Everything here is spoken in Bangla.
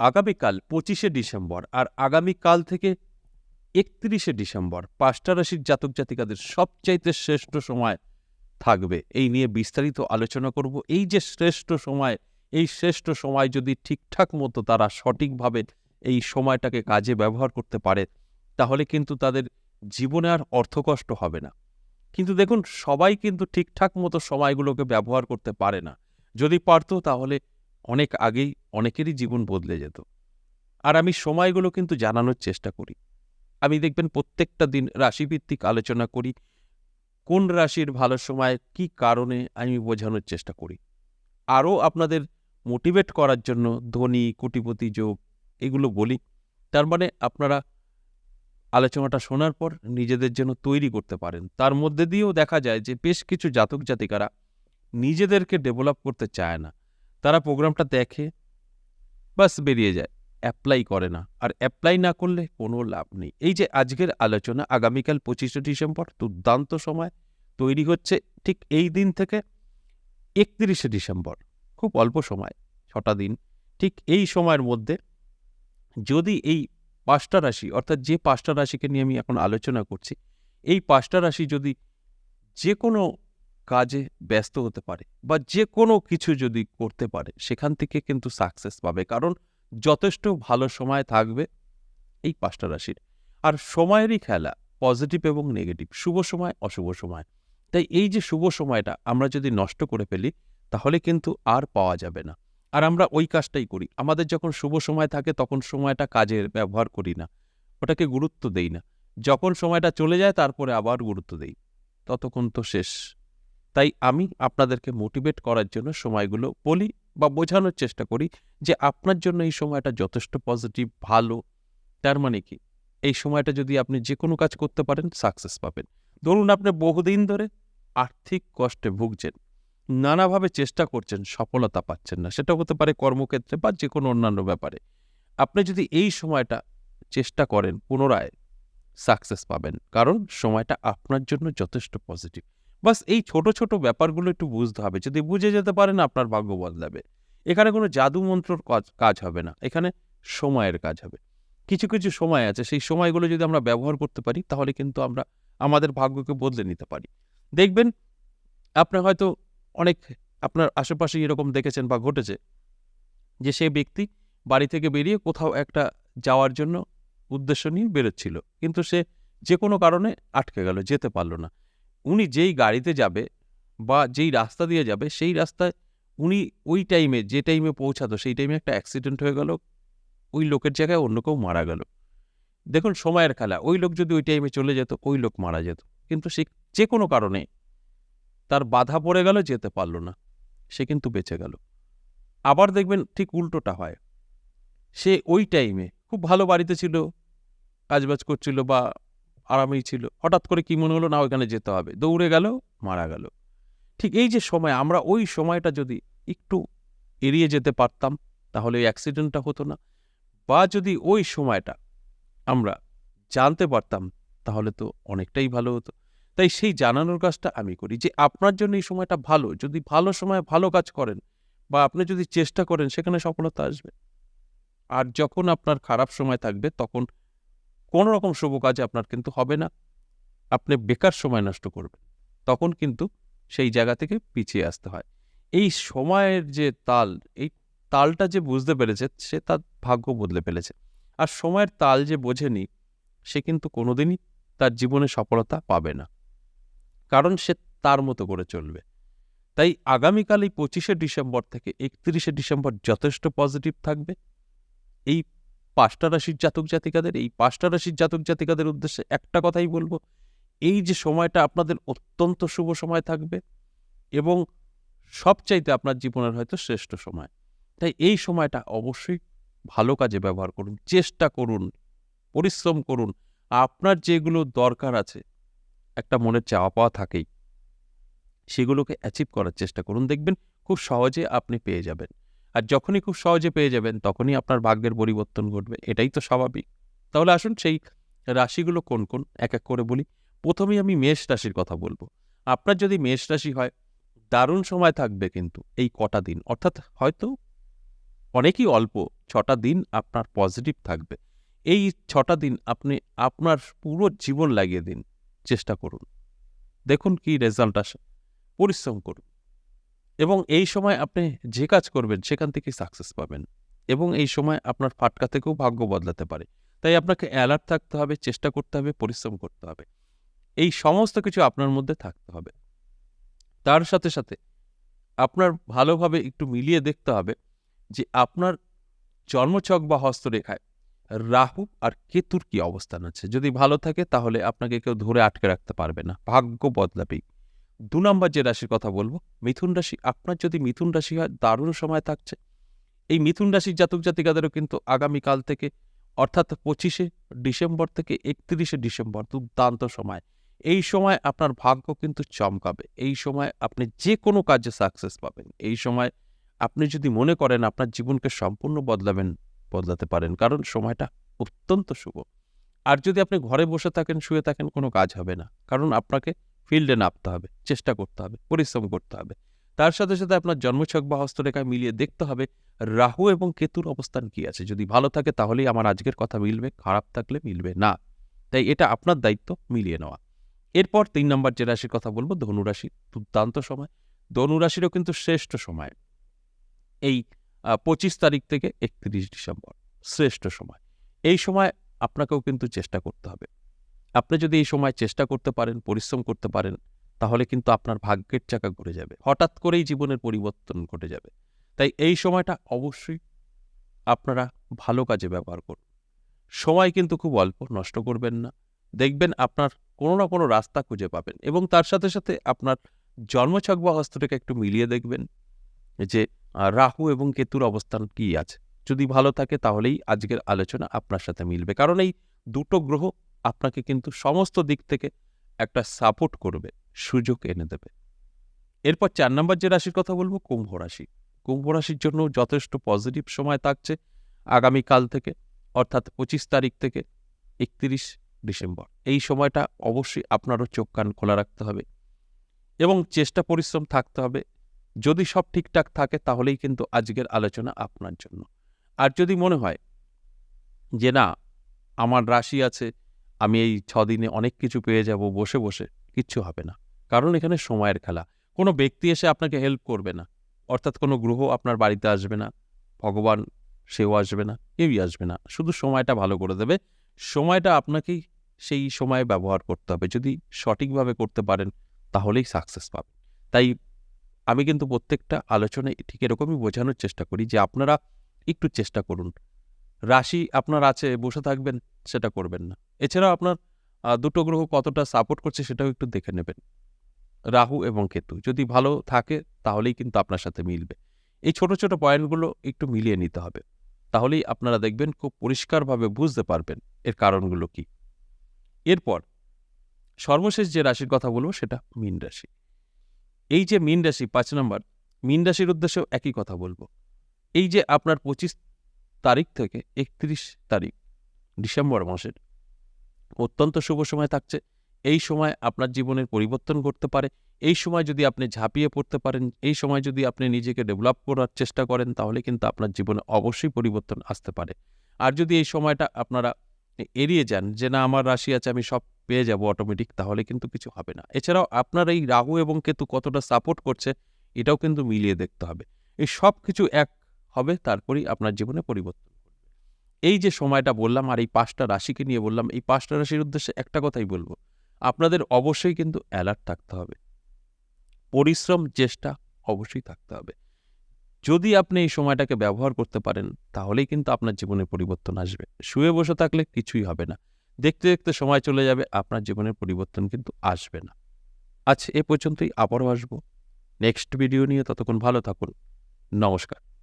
আগামীকাল পঁচিশে ডিসেম্বর আর আগামীকাল থেকে একত্রিশে ডিসেম্বর পাঁচটা রাশির জাতক জাতিকাদের সবচাইতে শ্রেষ্ঠ সময় থাকবে। এই নিয়ে বিস্তারিত আলোচনা করব। এই যে শ্রেষ্ঠ সময়, এই শ্রেষ্ঠ সময় যদি ঠিকঠাক মতো তারা সঠিকভাবে এই সময়টাকে কাজে ব্যবহার করতে পারে, তাহলে কিন্তু তাদের জীবনে আর অর্থকষ্ট হবে না। কিন্তু দেখুন, সবাই কিন্তু ঠিকঠাক মতো সময়গুলোকে ব্যবহার করতে পারে না। যদি পারত তাহলে অনেক আগেই অনেকেরই জীবন বদলে যেত। আর আমি সময়গুলো কিন্তু জানানোর চেষ্টা করি। আমি দেখবেন প্রত্যেকটা দিন রাশিভিত্তিক আলোচনা করি, কোন রাশির ভালো সময়, কি কারণে আমি বোঝানোর চেষ্টা করি। আরও আপনাদের মোটিভেট করার জন্য ধনী, কোটিপতি যোগ এগুলো বলি। তার মানে আপনারা আলোচনাটা শোনার পর নিজেদের জন্য তৈরি করতে পারেন। তার মধ্যে দিয়েও দেখা যায় যে বেশ কিছু জাতক জাতিকারা নিজেদেরকে ডেভেলপ করতে চায় না। তারা প্রোগ্রামটা দেখে, বাস বেরিয়ে যায়। অ্যাপ্লাই করে না। আর অ্যাপ্লাই না করলে কোনো লাভ নেই। এই যে আজকের আলোচনা, আগামীকাল পঁচিশে ডিসেম্বর, দুর্দান্ত সময় তৈরি হচ্ছে ঠিক এই দিন থেকে একত্রিশে ডিসেম্বর। খুব অল্প সময়, ছটা দিন। ঠিক এই সময়ের মধ্যে যদি এই পাঁচটা রাশি, অর্থাৎ যে পাঁচটা রাশিকে নিয়ে আমি এখন আলোচনা করছি, এই পাঁচটা রাশি যদি যে কোনো কাজে ব্যস্ত হতে পারে বা যে কোনো কিছু যদি করতে পারে, সেখান থেকে কিন্তু সাকসেস পাবে। কারণ যথেষ্ট ভালো সময় থাকবে এই পাঁচটা রাশির। আর সময়েরই খেলা পজিটিভ এবং নেগেটিভ শুভ সময়, অশুভ সময়। তাই এই যে শুভ সময়টা আমরা যদি নষ্ট করে ফেলি, তাহলে কিন্তু আর পাওয়া যাবে না। আর আমরা ওই কাজটাই করি। আমাদের যখন শুভ সময় থাকে, তখন সময়টা কাজের ব্যবহার করি না। ওটাকে গুরুত্ব দেই না। যখন সময়টা চলে যায়, তারপরে আবার গুরুত্ব দেই। ততক্ষণ তো শেষ। তাই আমি আপনাদেরকে মোটিভেট করার জন্য সময়গুলো বলি বা বোঝানোর চেষ্টা করি যে আপনার জন্য এই সময়টা যথেষ্ট পজিটিভ ভালো। তার মানে কি? এই সময়টা যদি আপনি যে কোনো কাজ করতে পারেন সাকসেস পাবেন। ধরুন আপনি বহুদিন ধরে আর্থিক কষ্টে ভুগছেন। নানাভাবে চেষ্টা করছেন, সফলতা পাচ্ছেন না। সেটা হতে পারে কর্মক্ষেত্রে বা যে কোনো অন্যান্য ব্যাপারে। আপনি যদি এই সময়টা চেষ্টা করেন, পুনরায় সাকসেস পাবেন। কারণ সময়টা আপনার জন্য যথেষ্ট পজিটিভ বাস এই ছোট ছোট ব্যাপারগুলো একটু বুঝতে হবে। যদি বুঝে যেতে পারেন আপনার ভাগ্য বদলাবে। এখানে কোনো জাদু মন্ত্রর কাজ- কাজ হবে না। এখানে সময়ের কাজ হবে। কিছু কিছু সময় আছে। সেই সময়গুলো যদি আমরা ব্যবহার করতে পারি, তাহলে কিন্তু আমরা আমাদের ভাগ্যকে বদলে নিতে পারি। দেখবেন আপনি হয়তো অনেক, আপনার আশেপাশে এরকম দেখেছেন বা ঘটেছে যে সে ব্যক্তি বাড়ি থেকে বেরিয়ে কোথাও একটা যাওয়ার জন্য উদ্দেশ্য নিয়ে বেরোচ্ছিল। কিন্তু সে যে কোনো কারণে আটকে গেল, যেতে পারল না। উনি যেই গাড়িতে যাবে বা যেই রাস্তা দিয়ে যাবে, সেই রাস্তায় উনি ওই টাইমে যে টাইমে পৌঁছাতো, সেই টাইমে একটা অ্যাক্সিডেন্ট হয়ে গেল, ওই লোকের জায়গায় অন্য কেউ মারা গেল। দেখুন, সময়ের খেলা, ওই লোক যদি ওই টাইমে চলে যেত, ওই লোক মারা যেত। কিন্তু সে যে কোনো কারণে তার বাধা পড়ে গেল, যেতে পারল না। সে কিন্তু বেঁচে গেল। আবার দেখবেন ঠিক উল্টোটা হয়। সে ওই টাইমে খুব ভালো বাড়িতে ছিল, কাজবাজ করছিল বা আরামেই ছিল। হঠাৎ করে কি মনে হলো? না, ওইখানে যেতে হবে। দৌড়ে গেল, মারা গেল। ঠিক এই যে সময়, আমরা ওই সময়টা যদি একটু এড়িয়ে যেতে পারতাম, তাহলে ওই অ্যাক্সিডেন্টটা হতো না। বা যদি ওই সময়টা আমরা জানতে পারতাম, তাহলে তো অনেকটাই ভালো হতো। তাই সেই জানানোর কাজটা আমি করি যে, আপনার জন্য এই সময়টা ভালো। যদি ভালো সময় ভালো কাজ করেন বা আপনি যদি চেষ্টা করেন, সেখানে সফলতা আসবে। আর যখন আপনার খারাপ সময় থাকবে, তখন কোনো রকম শুভ কাজে আপনার কিন্তু হবে না। আপনি বেকার সময় নষ্ট করবেন। তখন কিন্তু সেই জায়গা থেকে পিছিয়ে আসতে হয়। এই সময়ের যে তাল, এই তালটা যে বুঝতে পেরেছে, সে তার ভাগ্য বদলে ফেলেছে। আর সময়ের তাল যে বোঝেনি সে কিন্তু কোনোদিনই তার জীবনে সফলতা পাবে না। কারণ সে তার মতো করে চলবে। তাই আগামীকাল এই পঁচিশে ডিসেম্বর থেকে একত্রিশে ডিসেম্বর যথেষ্ট পজিটিভ থাকবে। এই পাঁচটা রাশির জাতক জাতিকাদের, এই পাঁচটা রাশির জাতক জাতিকাদের উদ্দেশ্যে একটা কথাই বলব, এই যে সময়টা আপনাদের অত্যন্ত শুভ সময় থাকবে এবং সবচাইতে আপনার জীবনের হয়তো শ্রেষ্ঠ সময়। তাই এই সময়টা অবশ্যই ভালো কাজে ব্যবহার করুন, চেষ্টা করুন, পরিশ্রম করুন। আপনার যেগুলো দরকার আছে, একটা মনের চাওয়া পাওয়া থাকেই, সেগুলোকে অ্যাচিভ করার চেষ্টা করুন। দেখবেন খুব সহজে আপনি পেয়ে যাবেন। আর যখনই খুব সহজে পেয়ে যাবেন, তখনই আপনার ভাগ্যের পরিবর্তন ঘটবে। এটাই তো স্বাভাবিক। তাহলে আসুন সেই রাশিগুলো কোন কোন? এক এক করে বলি। প্রথমেই আমি মেষ রাশির কথা বলব। আপনার যদি মেষ রাশি হয়, দারুণ সময় থাকবে কিন্তু এই কটা দিন। অর্থাৎ হয়তো অনেকই অল্প, ছটা দিন আপনার পজিটিভ থাকবে। এই ছটা দিন আপনি আপনার পুরো জীবন লাগিয়ে দিন। চেষ্টা করুন। দেখুন কি রেজাল্ট আসে। পরিশ্রম করুন। এবং এই সময় আপনি যে কাজ করবেন, সেখান থেকে সাকসেস পাবেন এবং এই সময় আপনার ফাটকা থেকেও ভাগ্য বদলাতে পারে। তাই আপনাকে অ্যালার্ট থাকতে হবে, চেষ্টা করতে হবে, পরিশ্রম করতে হবে। এই সমস্ত কিছু আপনার মধ্যে থাকতে হবে। তার সাথে সাথে আপনার ভালোভাবে একটু মিলিয়ে দেখতে হবে যে আপনার জন্মছক বা হস্তরেখায় রাহু আর কেতুর কি অবস্থান আছে। যদি ভালো থাকে, তাহলে আপনাকে কেউ ধরে আটকে রাখতে পারবে না। ভাগ্য বদলাবেই। দু নম্বর যে রাশির কথা বলব, মিথুন রাশি, আপনার যদি মিথুন রাশি হয়, দারুণ সময় থাকছে। এই মিথুন রাশির জাতক জাতিকাদেরও কিন্তু আগামীকাল থেকে, অর্থাৎ পঁচিশে ডিসেম্বর থেকে একত্রিশে ডিসেম্বর দুর্দান্ত সময়। এই সময় আপনার ভাগ্য কিন্তু চমকাবে। এই সময় আপনি যে কোনো কাজে সাকসেস পাবেন। এই সময় আপনি যদি মনে করেন আপনার জীবনকে সম্পূর্ণ বদলাবেন, বদলাতে পারেন, কারণ সময়টা অত্যন্ত শুভ। আর যদি আপনি ঘরে বসে থাকেন, শুয়ে থাকেন, কোনো কাজ হবে না। কারণ আপনাকে ফিল্ডে নামতে হবে, চেষ্টা করতে হবে, পরিশ্রম করতে হবে। তার সাথে সাথে আপনার জন্মছক বা হস্তরেখায় মিলিয়ে দেখতে হবে রাহু এবং কেতুর অবস্থান কি আছে। যদি ভালো থাকে তাহলেই আমার আজকের কথা মিলবে, খারাপ থাকলে মিলবে না। তাই এটা আপনার দায়িত্ব মিলিয়ে নেওয়া। এরপর তিন নম্বর যে রাশির কথা বলব ধনুরাশি দুর্দান্ত সময়। ধনুরাশিরও কিন্তু শ্রেষ্ঠ সময়। এই পঁচিশ তারিখ থেকে একত্রিশ ডিসেম্বর, শ্রেষ্ঠ সময়। এই সময় আপনাকেও কিন্তু চেষ্টা করতে হবে। আপনি যদি এই সময় চেষ্টা করতে পারেন, পরিশ্রম করতে পারেন, তাহলে কিন্তু আপনার ভাগ্যের চাকা ঘুরে যাবে। হঠাৎ করেই জীবনের পরিবর্তন ঘটে যাবে। তাই এই সময়টা অবশ্যই আপনারা ভালো কাজে ব্যবহার করুন। সময় কিন্তু খুব অল্প, নষ্ট করবেন না। দেখবেন আপনার কোনো না কোনো রাস্তা খুঁজে পাবেন এবং তার সাথে সাথে আপনার জন্মছক বা হস্তটাকে একটু মিলিয়ে দেখবেন যে রাহু এবং কেতুর অবস্থান কি আছে? যদি ভালো থাকে তাহলেই আজকের আলোচনা আপনার সাথে মিলবে। কারণ এই দুটো গ্রহ আপনাকে কিন্তু সমস্ত দিক থেকে একটা সাপোর্ট করবে, সুযোগ এনে দেবে। এরপর চার নম্বর যে রাশির কথা বলব, কুম্ভ রাশি। কুম্ভ রাশির জন্য যথেষ্ট পজিটিভ সময় থাকছে আগামীকাল থেকে, অর্থাৎ পঁচিশ তারিখ থেকে একত্রিশ ডিসেম্বর। এই সময়টা অবশ্যই আপনারও চোখ কান খোলা রাখতে হবে এবং চেষ্টা পরিশ্রম থাকতে হবে। যদি সব ঠিকঠাক থাকে, তাহলেই কিন্তু আজকের আলোচনা আপনার জন্য। আর যদি মনে হয় যে না, আমার রাশি আছে আমি এই ছদিনে অনেক কিছু পেয়ে যাব, বসে বসে কিচ্ছু হবে না। কারণ এখানে সময়ের খেলা। কোনো ব্যক্তি এসে আপনাকে হেল্প করবে না। অর্থাৎ কোনো গ্রহ আপনার বাড়িতে আসবে না, ভগবান সেও আসবে না, কেউই আসবে না। শুধু সময়টা ভালো করে দেবে। সময়টা আপনাকেই সেই সময়ে ব্যবহার করতে হবে। যদি সঠিকভাবে করতে পারেন, তাহলেই সাকসেস পাবেন। তাই আমি কিন্তু প্রত্যেকটা আলোচনায় ঠিক এরকমই বোঝানোর চেষ্টা করি যে আপনারা একটু চেষ্টা করুন। রাশি আপনার আছে, বসে থাকবেন। সেটা করবেন না। এছাড়াও আপনার দুটো গ্রহ কতটা সাপোর্ট করছে সেটাও একটু দেখে নেবেন। রাহু এবং কেতু, যদি ভালো থাকে তাহলেই কিন্তু আপনার সাথে মিলবে। এই ছোট ছোট পয়েন্টগুলো একটু মিলিয়ে নিতে হবে। তাহলেই আপনারা দেখবেন খুব পরিষ্কারভাবে বুঝতে পারবেন এর কারণগুলো কি। এরপর, সর্বশেষ যে রাশির কথা বলব সেটা মীন রাশি। এই যে মীন রাশি, পাঁচ নম্বর, মীন রাশির উদ্দেশ্যেও একই কথা বলব। এই যে আপনার পঁচিশ তারিখ থেকে একত্রিশ তারিখ ডিসেম্বর মাসের। অত্যন্ত শুভ সময় থাকছে। এই সময় আপনার জীবনের পরিবর্তন করতে পারে। এই সময় যদি আপনি ঝাঁপিয়ে পড়তে পারেন, এই সময় যদি আপনি নিজেকে ডেভেলপ করার চেষ্টা করেন, তাহলে কিন্তু আপনার জীবনে অবশ্যই পরিবর্তন আসতে পারে। আর যদি এই সময়টা আপনারা এড়িয়ে যান যে না, আমার রাশি আছে, আমি সব পেয়ে যাব অটোমেটিক তাহলে কিন্তু কিছু হবে না। এছাড়াও আপনার এই রাহু এবং কেতু কতটা সাপোর্ট করছে, এটাও কিন্তু মিলিয়ে দেখতে হবে। এই সব কিছু এক হবে, তারপরেই আপনার জীবনে পরিবর্তন। এই যে সময়টা বললাম আর এই পাঁচটা রাশিকে নিয়ে বললাম, এই পাঁচটা রাশির উদ্দেশ্যে একটা কথাই বলব। আপনাদের অবশ্যই কিন্তু অ্যালার্ট থাকতে হবে। পরিশ্রম, চেষ্টা অবশ্যই থাকতে হবে। যদি আপনি এই সময়টাকে ব্যবহার করতে পারেন, তাহলেই কিন্তু আপনার জীবনে পরিবর্তন আসবে। শুয়ে বসে থাকলে কিছুই হবে না। দেখতে দেখতে সময় চলে যাবে, আপনার জীবনের পরিবর্তন কিন্তু আসবে না। আচ্ছা এ পর্যন্তই, আবারও আসব। নেক্সট ভিডিও নিয়ে ততক্ষণ ভালো থাকুন। নমস্কার।